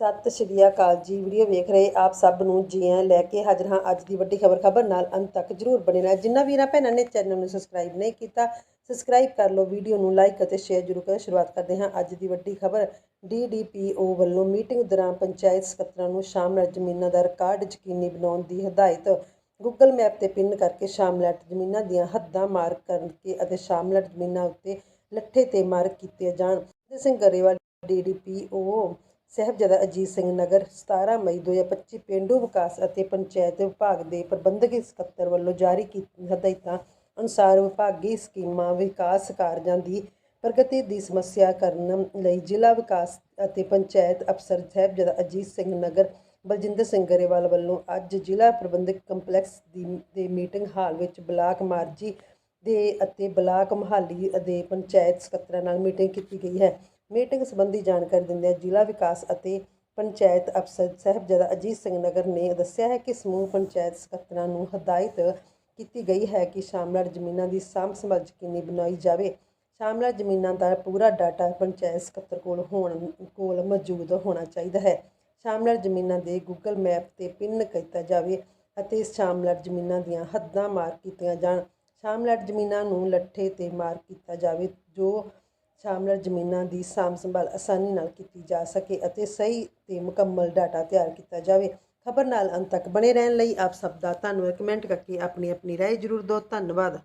ਸਤਿ ਸ਼੍ਰੀ ਅਕਾਲ ਜੀ। ਵੀਡੀਓ ਵੇਖ ਰਹੇ ਆਪ ਸਭ ਨੂੰ ਜੀ ਆਇਆਂ ਲੈ ਕੇ ਹਾਜ਼ਰ ਹਾਂ ਅੱਜ ਦੀ ਵੱਡੀ ਖਬਰ। ਖਬਰ ਨਾਲ ਅੰਤ ਤੱਕ ਜਰੂਰ ਬਣੇ ਰਹਿਣਾ ਜਿੰਨਾ ਵੀਰਾਂ ਭੈਣਾਂ ਨੇ ਚੈਨਲ ਨੂੰ ਸਬਸਕ੍ਰਾਈਬ ਨਹੀਂ ਕੀਤਾ ਸਬਸਕ੍ਰਾਈਬ ਕਰ ਲਓ, ਵੀਡੀਓ ਨੂੰ ਲਾਈਕ ਅਤੇ ਸ਼ੇਅਰ ਜਰੂਰ ਕਰੋ। ਸ਼ੁਰੂਆਤ ਕਰਦੇ ਹਾਂ ਅੱਜ ਦੀ ਵੱਡੀ ਖਬਰ। ਡੀਡੀਪੀਓ ਵੱਲੋਂ ਮੀਟਿੰਗ ਦੌਰਾਨ ਪੰਚਾਇਤ ਸਕੱਤਰਾਂ ਨੂੰ ਸ਼ਾਮਲ ਜ਼ਮੀਨਾਂ ਦਾ ਰਿਕਾਰਡ ਯਕੀਨੀ ਬਣਾਉਣ ਦੀ ਹਦਾਇਤ। ਗੂਗਲ ਮੈਪ ਤੇ ਪਿੰਨ ਕਰਕੇ ਸ਼ਾਮਲਾਟ ਜ਼ਮੀਨਾਂ ਦੀਆਂ ਹੱਦਾਂ ਮਾਰਕ ਕਰਕੇ ਅਤੇ ਸ਼ਾਮਲਾਟ ਜ਼ਮੀਨਾਂ ਉੱਤੇ ਲੱਠੇ ਤੇ ਮਾਰਕ ਕੀਤੇ ਜਾਣ। ਸਿੰਘ ਗਰੇਵਾਲ ਡੀਡੀਪੀਓ ਸਾਹਿਬਜ਼ਾਦਾ ਅਜੀਤ ਸਿੰਘ ਨਗਰ 17 ਮਈ 2025 ਪੇਂਡੂ ਵਿਕਾਸ ਅਤੇ ਪੰਚਾਇਤ ਵਿਭਾਗ ਦੇ ਪ੍ਰਬੰਧਕੀ ਸਕੱਤਰ ਵੱਲੋਂ ਜਾਰੀ ਕੀਤੀ ਹਦਾਇਤਾਂ ਅਨੁਸਾਰ ਵਿਭਾਗੀ ਸਕੀਮਾਂ ਵਿਕਾਸ ਕਾਰਜਾਂ ਦੀ ਪ੍ਰਗਤੀ ਦੀ ਸਮੱਸਿਆ ਕਰਨ ਲਈ ਜ਼ਿਲ੍ਹਾ ਵਿਕਾਸ ਅਤੇ ਪੰਚਾਇਤ ਅਫਸਰ ਸਾਹਿਬਜ਼ਾਦਾ ਅਜੀਤ ਸਿੰਘ ਨਗਰ, ਬਲਜਿੰਦਰ ਸਿੰਘ ਗਰੇਵਾਲ ਵੱਲੋਂ ਅੱਜ ਜ਼ਿਲ੍ਹਾ ਪ੍ਰਬੰਧਕ ਕੰਪਲੈਕਸ ਦੀ, ਦੇ ਮੀਟਿੰਗ ਹਾਲ ਵਿੱਚ ਬਲਾਕ ਮਾਰਜੀ ਦੇ ਅਤੇ ਬਲਾਕ ਮਹਾਲੀ ਦੇ ਪੰਚਾਇਤ ਸਕੱਤਰਾਂ ਨਾਲ ਮੀਟਿੰਗ ਕੀਤੀ ਗਈ ਹੈ। ਮੀਟਿੰਗ ਸੰਬੰਧੀ ਜਾਣਕਾਰੀ ਦਿੰਦਿਆਂ ਜ਼ਿਲ੍ਹਾ ਵਿਕਾਸ ਅਤੇ ਪੰਚਾਇਤ ਅਫਸਰ ਸਾਹਿਬਜ਼ਾਦਾ ਅਜੀਤ ਸਿੰਘ ਨਗਰ ਨੇ ਦੱਸਿਆ ਹੈ ਕਿ ਸਮੂਹ ਪੰਚਾਇਤ ਸਕੱਤਰਾਂ ਨੂੰ ਹਦਾਇਤ ਕੀਤੀ ਗਈ ਹੈ ਕਿ ਸ਼ਾਮਲਾਟ ਜ਼ਮੀਨਾਂ ਦੀ ਸਾਂਭ ਸੰਭਾਲ ਯਕੀਨੀ ਬਣਾਈ ਜਾਵੇ। ਸ਼ਾਮਲਾਟ ਜ਼ਮੀਨਾਂ ਦਾ ਪੂਰਾ ਡਾਟਾ ਪੰਚਾਇਤ ਸਕੱਤਰ ਕੋਲ ਹੋਣ, ਕੋਲ ਮੌਜੂਦ ਹੋਣਾ ਚਾਹੀਦਾ ਹੈ। ਸ਼ਾਮਲਾਟ ਜ਼ਮੀਨਾਂ ਦੇ ਗੂਗਲ ਮੈਪ ਤੇ ਪਿੰਨ ਕੀਤਾ ਜਾਵੇ ਅਤੇ ਸ਼ਾਮਲਾਟ ਜ਼ਮੀਨਾਂ ਦੀਆਂ ਹੱਦਾਂ ਮਾਰਕ ਕੀਤੀਆਂ ਜਾਣ। ਸ਼ਾਮਲਾਟ ਜ਼ਮੀਨਾਂ ਨੂੰ ਲੱਠੇ ਤੇ ਮਾਰਕ ਕੀਤਾ ਜਾਵੇ, ਜੋ ਸ਼ਾਮਲਾਟ ਜ਼ਮੀਨਾਂ ਦੀ ਸਾਂਭ ਸੰਭਾਲ ਆਸਾਨੀ ਨਾਲ ਕੀਤੀ ਜਾ ਸਕੇ ਅਤੇ ਸਹੀ ਤੇ ਮੁਕੰਮਲ ਡਾਟਾ ਤਿਆਰ ਕੀਤਾ ਜਾਵੇ। ਖਬਰ ਨਾਲ ਅੰਤ ਤੱਕ ਬਣੇ ਰਹਿਣ ਲਈ ਆਪ ਸਭ ਦਾ ਧੰਨਵਾਦ। ਕਮੈਂਟ ਕਰਕੇ ਆਪਣੀ ਆਪਣੀ ਰਾਏ ਜ਼ਰੂਰ ਦਿਓ। ਧੰਨਵਾਦ।